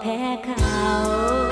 แพ้เขา